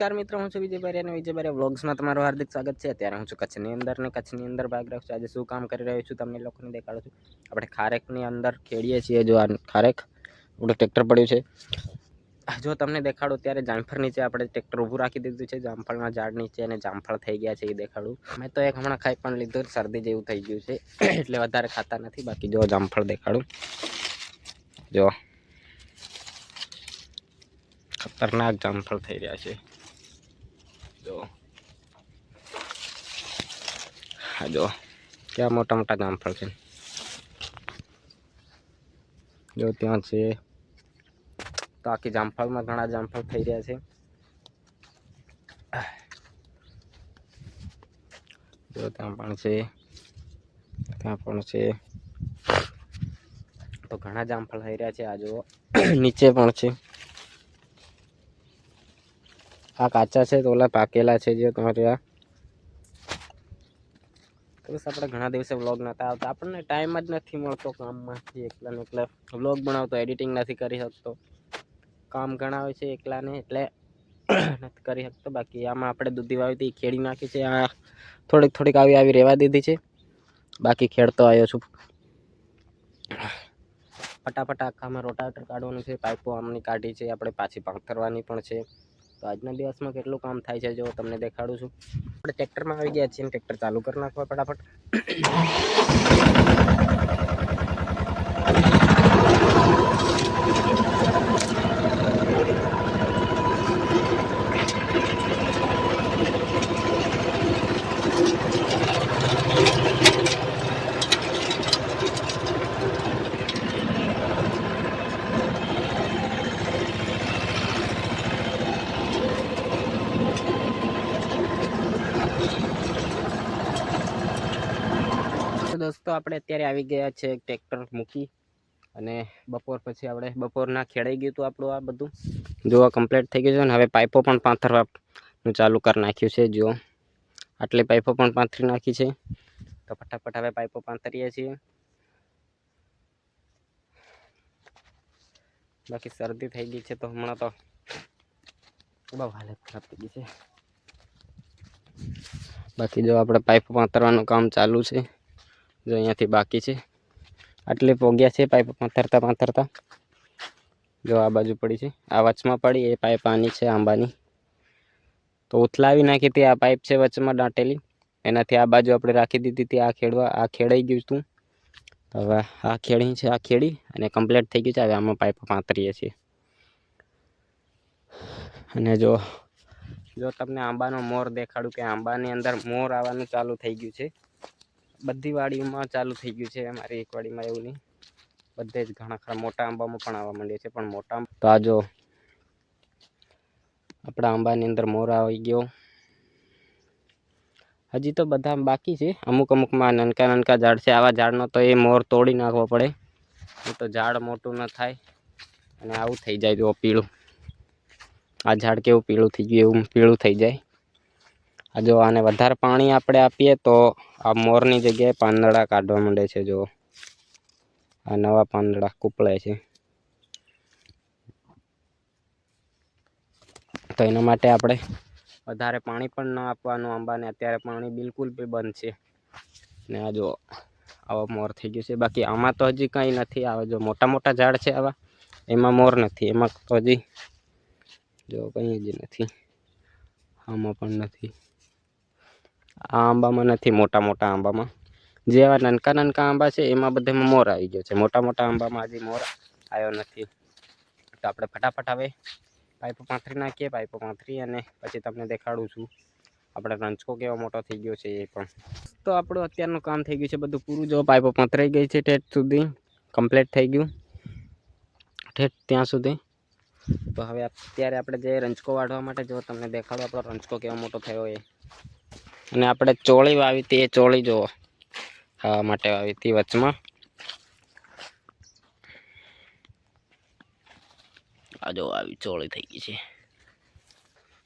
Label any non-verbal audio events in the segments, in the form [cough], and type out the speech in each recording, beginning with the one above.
નમસ્કાર મિત્રો, હું છું વિજયભાઈ અને વિજયભાઈ વ્લોગ્સમાં તમારું હાર્દિક સ્વાગત છે. અત્યારે હું છું કચ્છની અંદર ને કચ્છની અંદર ભાગ રહ્યો છું. આજે શું કામ કરી રહ્યો છું તમને લોકોને દેખાડું છું. આપણે ખારેકની અંદર ખેડીએ છીએ. જો આ ખારેક આપણું ટ્રેક્ટર પડ્યું છે. જો તમને દેખાડું ત્યારે જામફળ નીચે આપણે ટ્રેક્ટર ઊભું રાખી દીધું છે. જામફળના ઝાડ નીચે અને જામફળ થઈ ગયા છે એ દેખાડું. મેં તો એક હમણાં ખાઈ પણ લીધું શરદી જેવું થઈ ગયું છે. એટલે વધારે ખાતા નથી. બાકી જો જામફળ દેખાડું. જો. ખતરનાક જામફળ થઈ રહ્યા છે. જો. હા, જો. ક્યાં મોટા મોટા જામફળ છે? જો, ત્યાં છે. તો આખી જામફળમાં ઘણા જામફળ થઈ રહ્યા છે. જો, ત્યાં પણ છે. ત્યાં પણ છે. તો ઘણા જામફળ થઈ રહ્યા છે. આ જો નીચે પણ છે. આ કાચા છે, તો ઓલા પાકેલા છે જે તમારે આ બસ આપણે ઘણા દિવસે વ્લોગ નહોતા આવતા. આપણને ટાઈમ જ નથી મળતો કામમાંથી એકલા ને એકલા વ્લોગ બનાવતો એડિટિંગ નથી કરી શકતો. કામ ઘણા હોય છે એકલાને, એટલે [coughs] નથી કરી શકતો. બાકી આમાં આપણે દૂધી વાવી હતી, ખેડી નાખી છે. આ થોડીક થોડીક આવી આવી રહેવા દીધી છે. બાકી ખેડતો આવ્યો છું. ફટાફટ આખામાં રોટાવેટર કાઢવાનું છે, પાઇપો આમની કાઢી છે, આપણે પાછી પાંખરવાની પણ છે. તો આજના દિવસમાં કેટલું કામ થાય છે જો તમને દેખાડું છું. આપણે ટ્રેક્ટરમાં આવી ગયા છીએ ટ્રેક્ટર ચાલુ કરી નાખવા ફટાફટ. દોસ્તો આપણે અત્યારે આવી ગયા છે ટ્રેક્ટર મૂકી અને બપોર પછી આપણે બપોરના ખેડાઈ ગયું હતું આપણું આ બધું. જોવા કમ્પ્લીટ થઈ ગયું છે અને હવે પાઇપો પણ પાથરવાનું ચાલુ કરી નાખ્યું છે જો આટલી પાઇપો પણ પાથરી નાખી છે. તો ફટાફટ હવે પાઇપો પાથરીએ છીએ. બાકી શરદી થઈ ગઈ છે તો હમણાં તો બહુ હાલત ખરાબ થઈ ગઈ છે. બાકી જો આપણે પાઇપો પાથરવાનું કામ ચાલુ છે. જો અહીંયાથી બાકી છે. આટલે પોગ્યા છે પાઇપ પાથરતા પાથરતા. જો આ બાજુ પડી છે. આ વચમાં પડી, એ પાઇપ આની છે, આંબાની. તો ઉથલાવી નાખી હતી આ પાઇપ છે વચમાં દાંટેલી. એનાથી આ બાજુ આપણે રાખી દીધી હતી, આ ખેડવા, આ ખેડાઈ ગયું હતું. હવે આ ખેડી છે, આ ખેડી અને કમ્પ્લીટ થઈ ગયું છે. હવે આમાં પાઇપ પાથરીએ છીએ. અને જો જો તમને આંબાનો મોર દેખાડું કે આંબાની અંદર મોર આવવાનું ચાલુ થઈ ગયું છે. બધી વાડીમાં ચાલુ થઈ ગયું છે અમારી એક વાડીમાં એવું નહીં. બધે જ ઘણા ખરા મોટા આંબામાં પણ આવવા માંડ્યા છે, પણ મોટા તો આ આપણા આંબાની અંદર મોરા આવી ગયો. હજી તો બધા બાકી છે. અમુક અમુકમાં નાનકા નાનકા ઝાડ છે. આવા ઝાડનો તો એ મોર તોડી નાખવો પડે. તો ઝાડ મોટું ન થાય અને આવું થઈ જાય જો પીળું. આ ઝાડ કેવું પીળું થઈ ગયું, એવું પીળું થઈ જાય. આ જો આને વધારે પાણી આપણે આપીએ તો આ મોરની જગ્યાએ પાંદડા કાઢવા માંડે છે જો આ નવા પાંદડા કૂપળે છે. તો એના માટે આપણે વધારે પાણી પણ ન આપવાનું. આંબાને અત્યારે પાણી બિલકુલ બી બંધ છે. ને આ જો આવો મોર થઈ ગયું છે. બાકી આમાં તો હજી કંઈ નથી આવે. જો મોટા મોટા ઝાડ છે આવા, એમાં મોર નથી. એમાં તો હજી જો કંઈ જ નથી. આમાં પણ નથી. આ આંબામાં નથી, મોટા મોટા આંબામાં. જે આવા નાનકા નાનકા આંબા છે, એમાં બધામાં મોર આવી ગયો છે. મોટા મોટા આંબામાં હજી મોર આવ્યો નથી. તો આપણે ફટાફટ હવે પાઇપો પાથરી નાખીએ, પાઇપો પાથરી અને પછી તમને દેખાડું છું. આપણે રંચકો કેવો મોટો થઈ ગયો છે એ પણ. તો આપણું અત્યારનું કામ થઈ ગયું છે બધું પૂરું. જો પાઇપો પાથરાઈ ગઈ છે ઠેઠ સુધી, કમ્પ્લીટ થઈ ગયું. ઠેઠ ત્યાં સુધી. તો હવે અત્યારે આપણે જે રંચકો વાઢવા માટે જો તમને દેખાડો, આપણો રંચકો કેવો મોટો થયો એ. અને આપણે ચોળી વાવી હતી, એ ચોળી જુઓ. ખાવા માટે વાવી હતી વચમાં. આ જો આવી ચોળી થઈ ગઈ છે.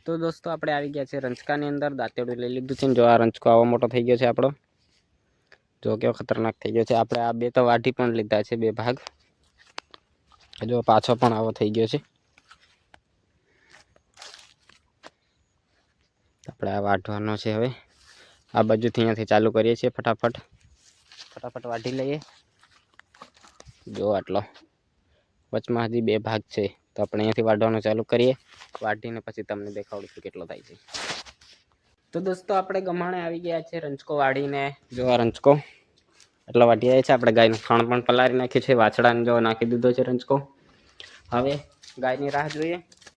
તો દોસ્તો, આપણે આવી ગયા છે રંચકાની અંદર. દાંતેડું લઈ લીધું છે ને, જો આ રંચકો આવો મોટો થઈ ગયો છે આપણો. જો કેવો ખતરનાક થઈ ગયો છે. આપણે આ બે તો વાઢી પણ લીધા છે, બે ભાગ. જો પાછો પણ આવો થઈ ગયો છે. આપણે આ વાઢવાનો છે હવે. આ બાજુથી અહીંયાથી ચાલુ કરીએ છીએ ફટાફટ. ફટાફટ વાઢી લઈએ. જો આટલો. વચમાં હજી બે ભાગ છે. તો આપણે અહીંયાથી વાઢવાનું ચાલુ કરીએ. વાઢીને પછી તમને દેખાડું કેટલો થાય છે. તો દોસ્તો, આપણે ગમાણે આવી ગયા છે રંચકો વાઢીને જો આ રંચકો એટલો વાટી જાય છે. આપણે ગાયનું ખાણ પણ પલાળી નાખ્યું છે. વાછડાને જો નાખી દીધો છે રંચકો હવે ગાયની રાહ જોઈએ.